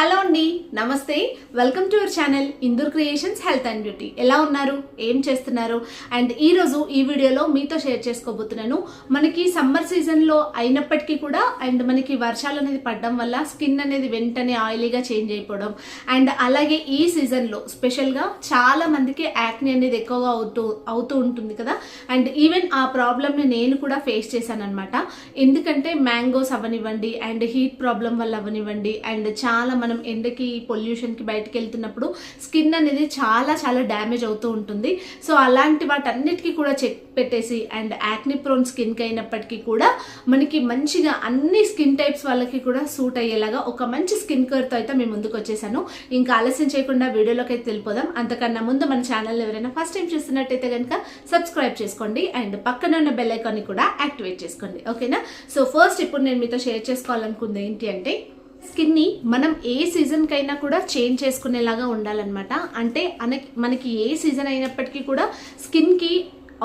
¡Halo! అండి. నమస్తే. Welcome to our channel Indur creations health and beauty ఎలా ఉన్నారు? ఏం చేస్తున్నారు? అండ్ ఈ రోజు ఈ వీడియోలో మీతో షేర్ చేసుకోబోతున్నాను. మనకి సమ్మర్ సీజన్లో అయినప్పటికీ కూడా అండ్ మనకి వర్షాలు అనేది పడడం వల్ల స్కిన్ అనేది వెంటనే ఆయిలీగా చేంజ్ అయిపోవడం. అండ్ అలాగే ఈ సీజన్లో స్పెషల్గా చాలా మందికి యాక్ని అనేది ఎక్కువగా అవుతూ అవుతూ ఉంటుంది కదా. అండ్ ఈవెన్ ఆ ప్రాబ్లమ్ని నేను కూడా ఫేస్ చేశాను అనమాట ఎందుకంటే మ్యాంగోస్ అవనివ్వండి అండ్ హీట్ ప్రాబ్లం వల్ల అవనివ్వండి అండ్ చాలా మనం ఎండకి పొల్యూషన్కి బయటకు వెళ్తున్నప్పుడు స్కిన్ అనేది చాలా చాలా డ్యామేజ్ అవుతూ ఉంటుంది. సో అలాంటి వాటన్నిటికీ కూడా చెక్ పెట్టేసి అండ్ యాక్ని ప్రోన్ స్కిన్కి అయినప్పటికీ కూడా మనకి మంచిగా అన్ని స్కిన్ టైప్స్ వాళ్ళకి కూడా సూట్ అయ్యేలాగా ఒక మంచి స్కిన్ కేర్తో అయితే మేము ముందుకు వచ్చేసాను. ఇంకా ఆలస్యం చేయకుండా వీడియోలోకి అయితే వెళ్ళిపోదాం. అంతకన్నా ముందు మన ఛానల్ ఎవరైనా ఫస్ట్ టైం చూస్తున్నట్టయితే కనుక సబ్స్క్రైబ్ చేసుకోండి అండ్ పక్కన ఉన్న బెల్ ఐకాన్ని కూడా యాక్టివేట్ చేసుకోండి. ఓకేనా? సో ఫస్ట్ ఇప్పుడు నేను మీతో షేర్ చేసుకోవాలనుకుంది ఏంటి అంటే స్కిన్ని మనం ఏ సీజన్కైనా కూడా చేంజ్ చేసుకునేలాగా ఉండాలన్నమాట. అంటే మనకి ఏ సీజన్ అయినప్పటికీ కూడా స్కిన్కి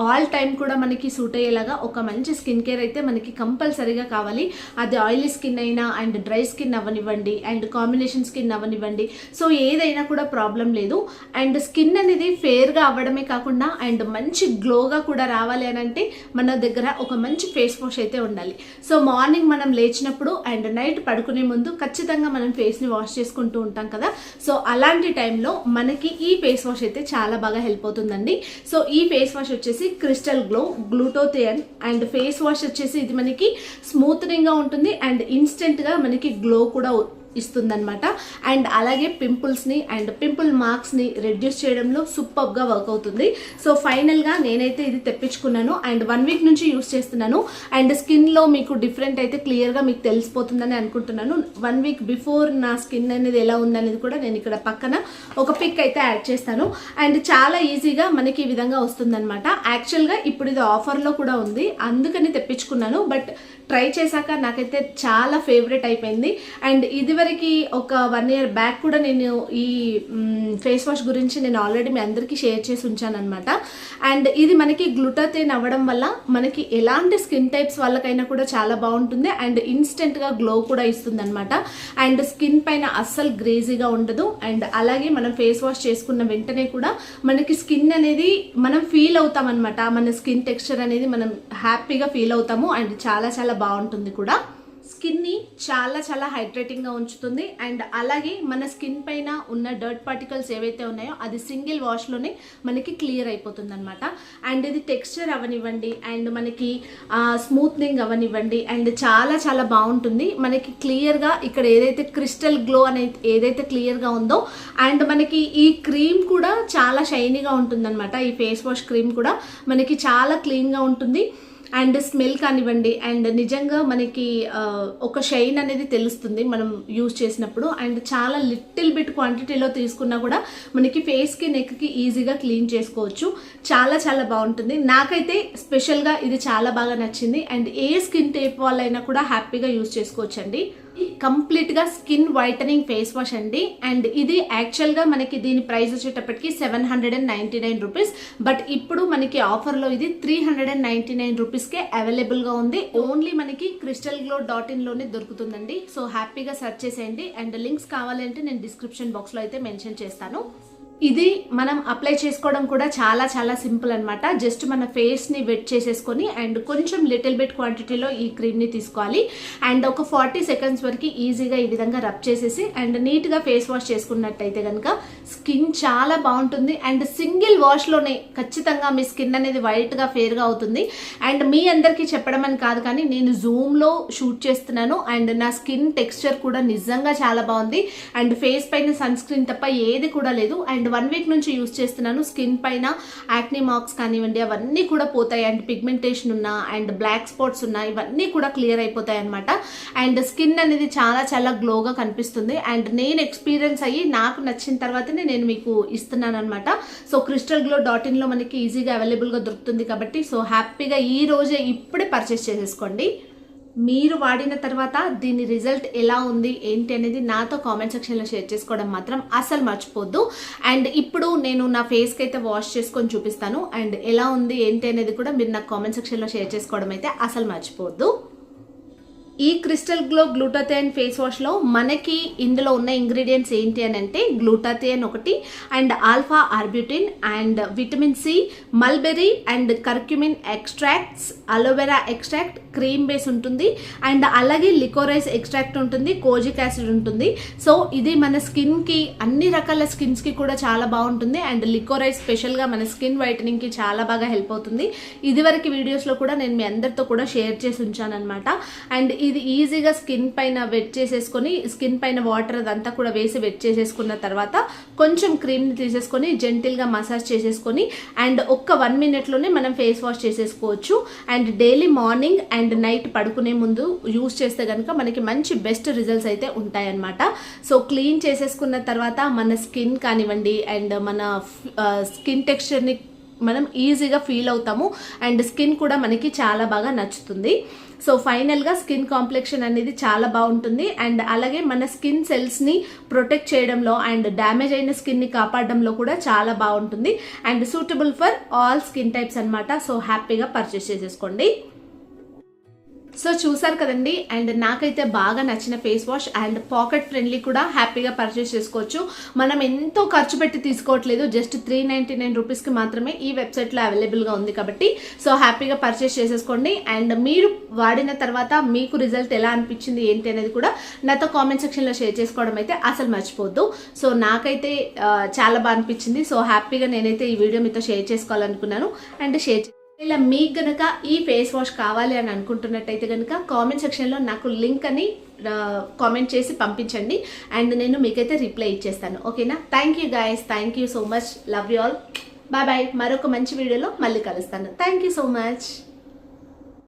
ఆల్ టైం కూడా మనకి సూట్ అయ్యేలాగా ఒక మంచి స్కిన్ కేర్ అయితే మనకి కంపల్సరీగా కావాలి. అది ఆయిలీ స్కిన్ అయినా అండ్ డ్రై స్కిన్ అవ్వనివ్వండి అండ్ కాంబినేషన్ స్కిన్ అవ్వనివ్వండి. సో ఏదైనా కూడా ప్రాబ్లం లేదు. అండ్ స్కిన్ అనేది ఫేర్గా అవ్వడమే కాకుండా అండ్ మంచి గ్లోగా కూడా రావాలి అని అంటే మన దగ్గర ఒక మంచి ఫేస్ వాష్ అయితే ఉండాలి. సో మార్నింగ్ మనం లేచినప్పుడు అండ్ నైట్ పడుకునే ముందు ఖచ్చితంగా మనం ఫేస్ని వాష్ చేసుకుంటూ ఉంటాం కదా. సో అలాంటి టైంలో మనకి ఈ ఫేస్ వాష్ అయితే చాలా బాగా హెల్ప్ అవుతుందండి. సో ఈ ఫేస్ వాష్ వచ్చేసి crystal glow glutathione and face wash వచ్చేసి ఇది మనకి స్మూత్నింగ్గా ఉంటుంది అండ్ ఇన్స్టెంట్గా మనకి గ్లో కూడా ఇస్తుందన్నమాట. అండ్ అలాగే పింపుల్స్ని అండ్ పింపుల్ మార్క్స్ని రెడ్యూస్ చేయడంలో సూపర్గా వర్క్ అవుతుంది. సో ఫైనల్గా నేనైతే ఇది తెప్పించుకున్నాను. అండ్ వన్ వీక్ నుంచి యూస్ చేస్తున్నాను. అండ్ స్కిన్లో మీకు డిఫరెంట్ అయితే క్లియర్గా మీకు తెలిసిపోతుందని అనుకుంటున్నాను. వన్ వీక్ బిఫోర్ నా స్కిన్ అనేది ఎలా ఉందనేది కూడా నేను ఇక్కడ పక్కన ఒక పిక్ అయితే యాడ్ చేస్తాను. అండ్ చాలా ఈజీగా మనకి ఈ విధంగా వస్తుందన్నమాట. యాక్చువల్గా ఇప్పుడు ఇది ఆఫర్లో కూడా ఉంది. అందుకని తెప్పించుకున్నాను. బట్ ట్రై చేశాక నాకైతే చాలా ఫేవరెట్ అయిపోయింది. అండ్ ఇదివరకు ఒక వన్ ఇయర్ బ్యాక్ కూడా నేను ఈ ఫేస్ వాష్ గురించి నేను ఆల్రెడీ మీ అందరికీ షేర్ చేసి ఉంచాను అనమాట అండ్ ఇది మనకి గ్లూటాథిన్ అవ్వడం వల్ల మనకి ఎలాంటి స్కిన్ టైప్స్ వాళ్ళకైనా కూడా చాలా బాగుంటుంది. అండ్ ఇన్స్టెంట్గా గ్లో కూడా ఇస్తుంది అనమాట అండ్ స్కిన్ పైన అస్సలు గ్రేజీగా ఉండదు. అండ్ అలాగే మనం ఫేస్ వాష్ చేసుకున్న వెంటనే కూడా మనకి స్కిన్ అనేది మనం ఫీల్ అవుతాం అనమాట మన స్కిన్ టెక్స్చర్ అనేది మనం హ్యాపీగా ఫీల్ అవుతాము. అండ్ చాలా చాలా బాగుంటుంది కూడా. స్కిన్ని చాలా చాలా హైడ్రేటింగ్గా ఉంచుతుంది. అండ్ అలాగే మన స్కిన్ పైన ఉన్న డర్ట్ పార్టికల్స్ ఏవైతే ఉన్నాయో అది సింగిల్ వాష్లోనే మనకి క్లియర్ అయిపోతుంది అనమాట అండ్ ఇది టెక్స్చర్ అవనివ్వండి అండ్ మనకి స్మూత్నింగ్ అవనివ్వండి అండ్ చాలా చాలా బాగుంటుంది. మనకి క్లియర్గా ఇక్కడ ఏదైతే క్రిస్టల్ గ్లో అనేది ఏదైతే క్లియర్గా ఉందో అండ్ మనకి ఈ క్రీమ్ కూడా చాలా షైనీగా ఉంటుందన్నమాట. ఈ ఫేస్ వాష్ క్రీమ్ కూడా మనకి చాలా క్లీన్గా ఉంటుంది. అండ్ స్మెల్ కానివ్వండి అండ్ నిజంగా మనకి ఒక షైన్ అనేది తెలుస్తుంది మనం యూజ్ చేసినప్పుడు. అండ్ చాలా లిటిల్ బిట్ క్వాంటిటీలో తీసుకున్నా కూడా మనకి ఫేస్కి నెక్కి ఈజీగా క్లీన్ చేసుకోవచ్చు. చాలా చాలా బాగుంటుంది. నాకైతే స్పెషల్గా ఇది చాలా బాగా నచ్చింది. అండ్ ఏ స్కిన్ టైప్ వాళ్ళైనా కూడా హ్యాపీగా యూజ్ చేసుకోవచ్చు అండి కంప్లీట్గా స్కిన్ వైటనింగ్ ఫేస్ వాష్ అండి. అండ్ ఇది యాక్చువల్గా మనకి దీని ప్రైస్ వచ్చేటప్పటికి seven hundred and ninety nine rupees. But ఇప్పుడు మనకి ఆఫర్లో ఇది three hundred and ninety nine రూపీస్కే అవైలబుల్గా ఉంది. ఓన్లీ మనకి క్రిస్టల్ గ్లో డాట్ ఇన్లోనే దొరుకుతుందండి. సో హ్యాపీగా సెర్చ్ చేసేయండి. అండ్ లింక్స్ కావాలంటే నేను డిస్క్రిప్షన్ బాక్స్లో అయితే మెన్షన్ చేస్తాను. ఇది మనం అప్లై చేసుకోవడం కూడా చాలా చాలా సింపుల్ అనమాట జస్ట్ మన ఫేస్ని వెట్ చేసేసుకొని అండ్ కొంచెం లిటిల్ బిట్ క్వాంటిటీలో ఈ క్రీమ్ని తీసుకోవాలి. అండ్ ఒక ఫార్టీ సెకండ్స్ వరకు ఈజీగా ఈ విధంగా రబ్ చేసేసి అండ్ నీట్గా ఫేస్ వాష్ చేసుకున్నట్టయితే కనుక స్కిన్ చాలా బాగుంటుంది. అండ్ సింగిల్ వాష్లోనే ఖచ్చితంగా మీ స్కిన్ అనేది వైట్గా ఫేర్గా అవుతుంది. అండ్ మీ అందరికీ చెప్పడం అని కాదు కానీ నేను జూమ్లో షూట్ చేస్తున్నాను. అండ్ నా స్కిన్ టెక్స్చర్ కూడా నిజంగా చాలా బాగుంది. అండ్ ఫేస్ పైన సన్ స్క్రీన్ తప్ప ఏది కూడా లేదు. అండ్ అండ్ వన్ వీక్ నుంచి యూస్ చేస్తున్నాను. స్కిన్ పైన యాక్నీ మార్క్స్ కానివ్వండి అవన్నీ కూడా పోతాయి. అండ్ పిగ్మెంటేషన్ ఉన్నా అండ్ బ్లాక్ స్పాట్స్ ఉన్నా ఇవన్నీ కూడా క్లియర్ అయిపోతాయి అనమాట అండ్ స్కిన్ అనేది చాలా చాలా గ్లోగా కనిపిస్తుంది. అండ్ నేను ఎక్స్పీరియన్స్ అయ్యి నాకు నచ్చిన తర్వాతనే నేను మీకు ఇస్తున్నాను అనమాట సో క్రిస్టల్ గ్లో డాట్ ఇన్లో మనకి ఈజీగా అవైలబుల్గా దొరుకుతుంది కాబట్టి సో హ్యాపీగా ఈ రోజే ఇప్పుడే పర్చేస్ చేసేసుకోండి. మీరు వాడిన తర్వాత దీని రిజల్ట్ ఎలా ఉంది ఏంటి అనేది నాతో కామెంట్ సెక్షన్లో షేర్ చేసుకోవడం మాత్రం అసలు మర్చిపోద్దు. అండ్ ఇప్పుడు నేను నా ఫేస్కి అయితే వాష్ చేసుకొని చూపిస్తాను. అండ్ ఎలా ఉంది ఏంటి అనేది కూడా మీరు నాకు కామెంట్ సెక్షన్లో షేర్ చేసుకోవడం అయితే అసలు మర్చిపోద్దు. ఈ క్రిస్టల్ గ్లో గ్లూటాథియన్ ఫేస్ వాష్లో మనకి ఇందులో ఉన్న ఇంగ్రీడియంట్స్ ఏంటి అని అంటే గ్లూటాథియన్ ఒకటి and alpha arbutin and vitamin C mulberry and curcumin extracts aloe vera extract cream base ఉంటుంది అండ్ అలాగే లికోరైస్ ఎక్స్ట్రాక్ట్ ఉంటుంది కోజిక్ యాసిడ్ ఉంటుంది. సో ఇది మన స్కిన్కి అన్ని రకాల స్కిన్స్కి కూడా చాలా బాగుంటుంది అండ్ లికోరైస్ స్పెషల్గా మన స్కిన్ వైటనింగ్కి చాలా బాగా హెల్ప్ అవుతుంది. ఇదివరకు వీడియోస్లో కూడా నేను మీ అందరితో కూడా షేర్ చేసి ఉంచాను అనమాట అండ్ ఇది ఈజీగా స్కిన్ పైన వెట్ చేసేసుకొని స్కిన్ పైన వాటర్ అదంతా కూడా వేసి వెట్ చేసేసుకున్న తర్వాత కొంచెం క్రీమ్ని తీసేసుకొని జెంటిల్గా మసాజ్ చేసేసుకొని అండ్ ఒక్క వన్ మినిట్లోనే మనం ఫేస్ వాష్ చేసేసుకోవచ్చు. And daily morning and night పడుకునే ముందు యూస్ చేస్తే కనుక మనకి మంచి బెస్ట్ రిజల్ట్స్ అయితే ఉంటాయన్నమాట. సో క్లీన్ చేసేసుకున్న తర్వాత మన స్కిన్ కానివ్వండి అండ్ మన స్కిన్ టెక్స్చర్ని మనం ఈజీగా ఫీల్ అవుతాము. అండ్ స్కిన్ కూడా మనకి చాలా బాగా నచ్చుతుంది. సో ఫైనల్గా స్కిన్ కాంప్లెక్షన్ అనేది చాలా బాగుంటుంది. అండ్ అలాగే మన స్కిన్ సెల్స్ని ప్రొటెక్ట్ చేయడంలో అండ్ డ్యామేజ్ అయిన స్కిన్ని కాపాడడంలో కూడా చాలా బాగుంటుంది. And suitable for all skin types అన్నమాట. సో హ్యాపీగా పర్చేస్ చేసేసుకోండి. సో చూసారు కదండి అండ్ నాకైతే బాగా నచ్చిన face wash and pocket friendly కూడా హ్యాపీగా పర్చేస్ చేసుకోవచ్చు. మనం ఎంతో ఖర్చు పెట్టి తీసుకోవట్లేదు జస్ట్ త్రీ నైంటీ నైన్ రూపీస్కి మాత్రమే ఈ వెబ్సైట్లో అవైలబుల్గా ఉంది కాబట్టి సో హ్యాపీగా పర్చేస్ చేసేసుకోండి. అండ్ మీరు వాడిన తర్వాత మీకు రిజల్ట్ ఎలా అనిపించింది ఏంటి అనేది కూడా నాతో కామెంట్ సెక్షన్లో షేర్ చేసుకోవడం అయితే అసలు మర్చిపోద్దు. సో నాకైతే చాలా బాగా అనిపించింది. సో హ్యాపీగా నేనైతే ఈ వీడియో మీతో షేర్ చేసుకోవాలనుకున్నాను. అండ్ షేర్ ఇలా మీకు గనక ఈ ఫేస్ వాష్ కావాలి అని అనుకుంటున్నట్టయితే కనుక కామెంట్ సెక్షన్లో నాకు లింక్ అని కామెంట్ చేసి పంపించండి. అండ్ నేను మీకైతే రిప్లై ఇచ్చేస్తాను. ఓకేనా thank you guys thank you so much love you all bye bye మరొక మంచి వీడియోలో మళ్ళీ కలుస్తాను. Thank you so much